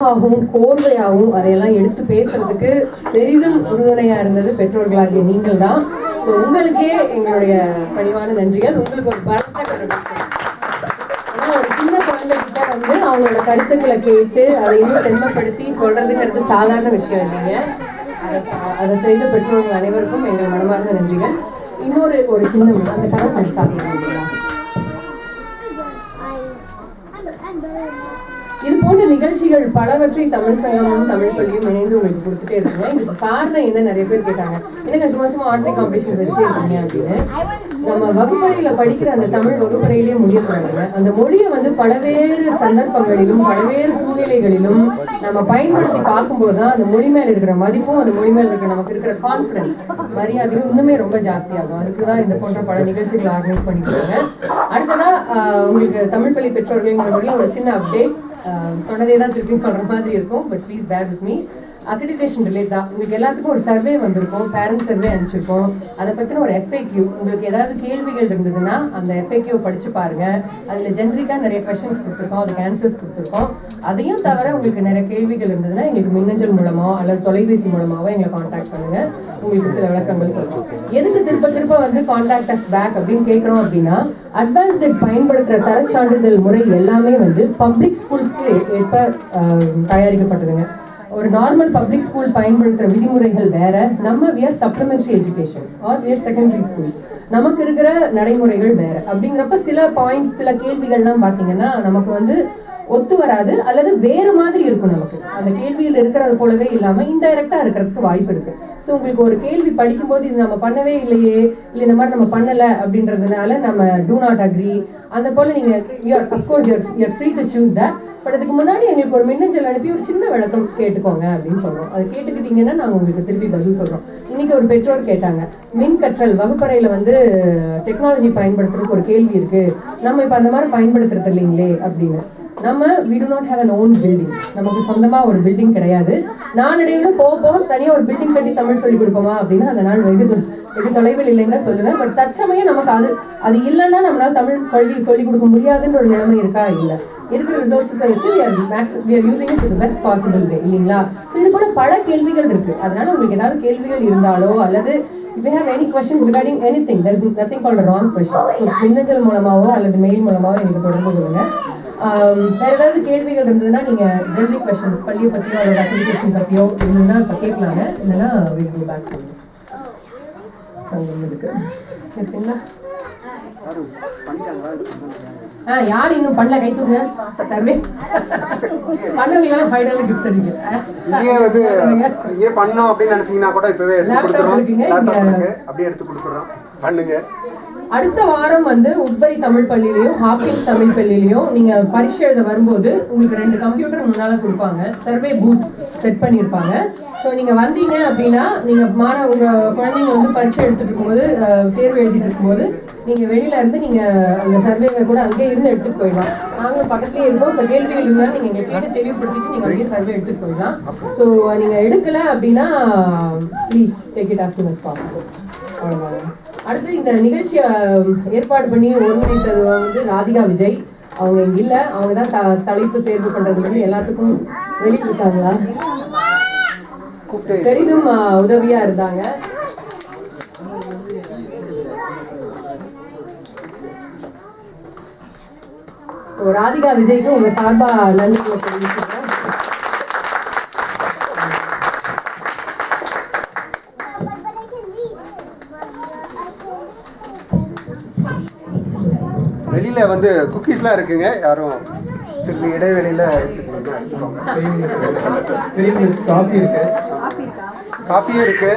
ஆகவும் கோர்வையாகவும் அதையெல்லாம் எடுத்து பேசுறதுக்கு பெரிதும் உறுதுணையா இருந்தது பெற்றோர்களாகிய நீங்கள் தான் ஸோ உங்களுக்கே எங்களுடைய பணிவான நன்றிகள். உங்களுக்கு ஒரு பலத்த ஒரு சின்ன குழந்தைகிட்ட வந்து அவங்களோட கருத்துக்களை கேட்டு அதை இன்னும் செம்மப்படுத்தி சொல்றதுங்கிறது சாதாரண விஷயம் இல்லைங்க. அதை செய்த பெற்றோர்கள் அனைவருக்கும் எங்கள் மனமார்ந்த நன்றிகள். இன்னொரு ஒரு சின்ன அந்த கதை சாப்பிடுறீங்களா இது போன்ற நிகழ்ச்சிகள் பலவற்றை தமிழ் சங்கமும் தமிழ் பள்ளியும் இணைந்து உங்களுக்கு கொடுத்துட்டே இருக்குங்க. இதுக்கு காரணம் என்ன? நிறைய பேர் கேட்டாங்க. எனக்கு சும்மா சும்மா ஆர்ட்ரி காம்படிஷன் வச்சுட்டே இருக்கீங்க அப்படின்னு. நம்ம வகுப்பறையில படிக்கிற அந்த தமிழ் வகுப்பறையிலேயே முடியக்கூடாதுங்க. அந்த மொழியை வந்து பலவேறு சந்தர்ப்பங்களிலும் பலவேறு சூழ்நிலைகளிலும் நம்ம பயன்படுத்தி பார்க்கும்போது தான் அந்த மொழி மேல இருக்கிற மதிப்பும் அந்த மொழி மேல இருக்கிற நமக்கு இருக்கிற கான்ஃபிடன்ஸ் மரியாதையும் இன்னுமே ரொம்ப ஜாஸ்தியாகும். அதுக்கு தான் இந்த போன்ற பல நிகழ்ச்சிகளை ஆர்கனைஸ் பண்ணிக்கிறாங்க அடுத்ததாக உங்களுக்கு தமிழ் பள்ளி பெற்றோர்கள்ங்கிறதுல ஒரு சின்ன அப்டேட் சொன்னதே தான் திருப்பி சொல்ற மாதிரி இருக்கும் but please bear with me accreditation ரிலேட்டாக உங்களுக்கு எல்லாத்துக்கும் ஒரு சர்வே வந்திருக்கும் பேரண்ட் சர்வே அனுப்பிச்சிருக்கோம். அதை பற்றின ஒரு எஃப்ஏக்யூ உங்களுக்கு ஏதாவது கேள்விகள் இருந்ததுன்னா அந்த எஃப்ஏக்யூ படித்து பாருங்கள் அதில் ஜென்ரிக்காக நிறைய கொஷின்ஸ் கொடுத்துருக்கோம் அதுக்கு ஆன்சர்ஸ் கொடுத்துருக்கோம். அதையும் தவிர உங்களுக்கு நிறைய கேள்விகள் இருந்ததுன்னா எங்களுக்கு மின்னஞ்சல் மூலமோ அல்லது தொலைபேசி மூலமாகவோ எங்களை காண்டாக்ட் பண்ணுங்கள் உங்களுக்கு சில விளக்கங்கள் சொல்றோம். எதுக்கு திருப்ப திருப்ப வந்து காண்டாக்ட் அஸ் பேக் அப்படின்னு கேட்குறோம் அப்படின்னா அட்வான்ஸ்டட் பயன்படுத்துகிற தரச்சான்றிதழ் முறை எல்லாமே வந்து பப்ளிக் ஸ்கூல்ஸ்க்கு ஏற்ப தயாரிக்கப்பட்டதுங்க. ஒரு நார்மல் பப்ளிக் ஸ்கூல் பயன்படுத்துகிற விதிமுறைகள் வேற. நம்ம we're supplementary education or we're secondary schools நமக்கு இருக்கிற நடைமுறைகள் வேற. அப்படிங்கிறப்ப சில பாயிண்ட்ஸ் சில கேள்விகள்லாம் பார்த்தீங்கன்னா நமக்கு வந்து ஒத்து வராது அல்லது வேறு மாதிரி இருக்கும் நமக்கு. அந்த கேள்வியில் இருக்கிறது போலவே இல்லாமல் இன்டைரக்டாக இருக்கிறதுக்கு வாய்ப்பு இருக்கு. ஸோ உங்களுக்கு ஒரு கேள்வி படிக்கும்போது இது நம்ம பண்ணவே இல்லையே இல்லை இந்த மாதிரி நம்ம பண்ணலை அப்படின்றதுனால நம்ம டூ நாட் அக்ரி அந்த போல நீங்கள் you're of course you're you're free to choose that but அதுக்கு முன்னாடி எங்களுக்கு ஒரு மின்னஞ்சல் அனுப்பி ஒரு சின்ன விளக்கம் கேட்டுக்கோங்க அப்படின்னு சொல்றோம். அது கேட்டுக்கிட்டீங்கன்னா நாங்க உங்களுக்கு திருப்பி பதில் சொல்றோம். இன்னைக்கு ஒரு பெற்றோர் கேட்டாங்க மின் கற்றல் வகுப்பறையில வந்து டெக்னாலஜி பயன்படுத்துறதுக்கு ஒரு கேள்வி இருக்கு. நம்ம இப்ப அந்த மாதிரி பயன்படுத்துறது இல்லைங்களே அப்படின்னு. நம்ம we do not have an own building நமக்கு சொந்தமாக ஒரு பில்டிங் கிடையாது. நாளடைவில் போக போக தனியாக ஒரு பில்டிங் கட்டி தமிழ் சொல்லி கொடுப்போமா அப்படின்னா அந்த நாள் வெகு வெகு தொலைவில் இல்லைன்னு தான் சொல்லுவேன். பட் தற்சமயம் நமக்கு அது அது இல்லைன்னா நம்மளால தமிழ் கல்வி சொல்லிக் கொடுக்க முடியாதுன்ற ஒரு நிலைமை இருக்கா? இல்லை. இருக்கிற ரிசோர்ஸஸை வச்சு we are max- we are using it இல்லைங்களா? So இது போல பல கேள்விகள் இருக்கு. அதனால உங்களுக்கு ஏதாவது கேள்விகள் இருந்தாலோ அல்லது if you have any questions regarding anything there is nothing called a question மின்னஞ்சல் மூலமாவோ அல்லது மெயில் மூலமாவோ எனக்கு தொடர்பு கொள்ளுங்க. Um, வேற ஏதாவது கேள்விகள் இருந்ததுன்னா நீங்க ஜெனரல் கொஸ்டின்ஸ் பள்ளியை பத்தியோ அதோட அப்ளிகேஷன் பத்தியோ இருந்ததுன்னா இப்போ கேட்கலாங்க. இல்லைன்னா வில் பேக் பண்ணுங்க சங்கம் இருக்கு இருக்குங்களா ஆ யார் இன்னும் பண்ணல? கை தூங்க சர்வே. பண்ணவங்க ஃபைவ் டாலர் கிஃப்ட் சரிங்க இங்கே வந்து இங்கே பண்ணோம் அப்படின்னு நினைச்சீங்கன்னா கூட இப்பவே எடுத்து கொடுத்துறோம். அப்படியே எடுத்து கொடுத்துறோம். பண்ணுங்க. அடுத்த வாரம் வந்து உட்பரி தமிழ் பள்ளியிலையும் ஹாக்கின்ஸ் தமிழ் பள்ளியிலையும் நீங்க பரீட்சை எழுத வரும்போது உங்களுக்கு ரெண்டு கம்ப்யூட்டர் முன்னால கொடுப்பாங்க. சர்வே பூத் செட் பண்ணியிருப்பாங்க. ஸோ நீங்கள் வந்தீங்க அப்படின்னா நீங்கள் மாணவ குழந்தைங்க வந்து பரீட்சை எடுத்துட்டு இருக்கும்போது தேர்வு எழுதிட்டு இருக்கும்போது நீங்கள் வெளியில இருந்து நீங்கள் அந்த சர்வேவை கூட அங்கேயே இருந்து எடுத்துகிட்டு போயிடலாம். நாங்கள் பக்கத்துலேயே இருக்கோம். ஸோ கேள்விகள் இருந்தாலும் நீங்கள் எங்கள் கேட்டு தெளிவுபடுத்திட்டு நீங்கள் அங்கேயே சர்வே எடுத்துகிட்டு போயிடலாம். ஸோ நீங்கள் எடுக்கலை அப்படின்னா please take it as soon அடுத்து இந்த நிகழ்ச்சியை ஏற்பாடு பண்ணி ஒருங்கிணைத்தது வந்து ராதிகா விஜய். அவங்க இங்கே இல்லை. அவங்க தான் த- தலைப்பு தேர்வு பண்ணுறது வந்து எல்லாத்துக்கும் வெளியிட்டாங்களா பெரிதும் உதவியா இருந்தாங்க. So, ராதிகா விஜய்க்கு உங்க சார்பா நன்றிகளை தெரிவிச்சுக்கிறேன். வெளியில வந்து குக்கீஸ்லாம் இருக்குங்க. யாரும் சிறிது இடைவெளியில எடுத்துக்கோங்க. காஃபி இருக்கு. காஃபியும் இருக்கு.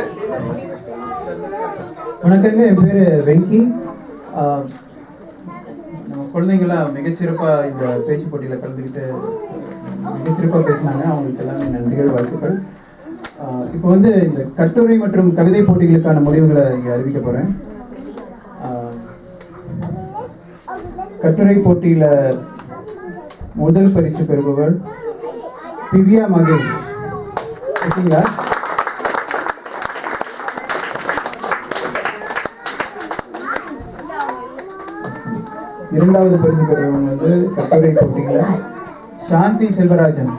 வணக்கங்க என் பேர் வெங்கி. நம்ம குழந்தைங்களாம் மிகச்சிறப்பாக இந்த பேச்சு போட்டியில் கலந்துக்கிட்டு மிகச்சிறப்பாக பேசினாங்க. அவங்களுக்கு எல்லாமே நன்றிகள் வாழ்த்துக்கள். இப்போ வந்து இந்த கட்டுரை மற்றும் கவிதை போட்டிகளுக்கான முடிவுகளை இங்கே அறிவிக்க போகிறேன் கட்டுரை போட்டியில் முதல் பரிசு பெறுபவர் திவ்யா மகேஷ். ஓகேங்களா? இரண்டாவது பரிசு பெறுறவங்க வந்து கட்டுரை போட்டியில் சாந்தி செல்வராஜன்.